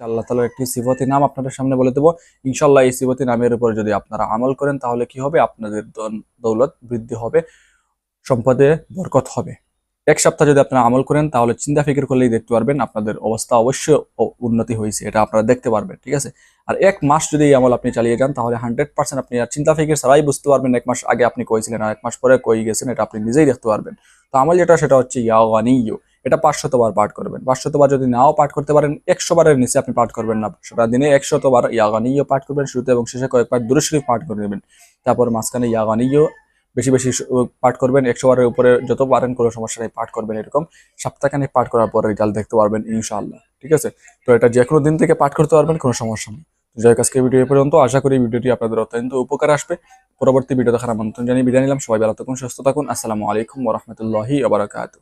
আল্লাহ তালার একটি সিফতি নাম আপনাদের সামনে বলে দেবো। ইনশাল্লাহ এই সিফতি নামের উপর যদি আপনারা আমল করেন, তাহলে কি হবে? আপনাদের দৌলত বৃদ্ধি হবে, সম্পদে বরকত হবে। এক সপ্তাহ যদি আপনারা আমল করেন, তাহলে চিন্তা ফিকির করলেই দেখতে পারবেন আপনাদের অবস্থা অবশ্যই উন্নতি হয়েছে, এটা আপনারা দেখতে পারবেন, ঠিক আছে? আর এক মাস যদি এই আমল আপনি চালিয়ে যান, তাহলে হান্ড্রেড পার্সেন্ট আপনি আর চিন্তা ফিকির ছাড়াই বুঝতে পারবেন এক মাস আগে আপনি কইছিলেন আর এক মাস পরে কই গেছেন, এটা আপনি নিজেই দেখতে পারবেন। তো আমল যেটা, সেটা হচ্ছে ইয়াওয়ানিয়ু এটা পাঁচশতবার পাঠ করবেন। পাঁচশতবার যদি নাও পাঠ করতে পারেন একশো বারের নিচে আপনি পাঠ করবেন না। সারা দিনে একশতবার ইয়াগানিও পাঠ করবেন শুরুতে এবং শেষে কয়েকবার দুরুশরীফ পাঠ করে নেবেন। তারপর মাঝখানে ইয়াগানিও বেশি বেশি পাঠ করবেন একশো বারের উপরে যত পারেন কোনো সমস্যা নেই পাঠ করবেন এরকম। সপ্তাহখানেক পাঠ করার পরে রেজাল্ট দেখতে পারবেন ইনশাআল্লাহ ঠিক আছে? তো এটা যে কোনো দিন থেকে পাঠ করতে পারবেন কোনো সমস্যা নেই। হোক, আজকে ভিডিও পর্যন্ত। আশা করি ভিডিওটি আপনাদের অত্যন্ত উপকার আসবে। পরবর্তী ভিডিও দেখার আমন্ত্রণ জানিয়ে বিদায় নিলাম। সবাই ভালো থাকুন সুস্থ থাকুন। আসসালামু আলাইকুম ওরহমতুল্লাহি আবরাকাতু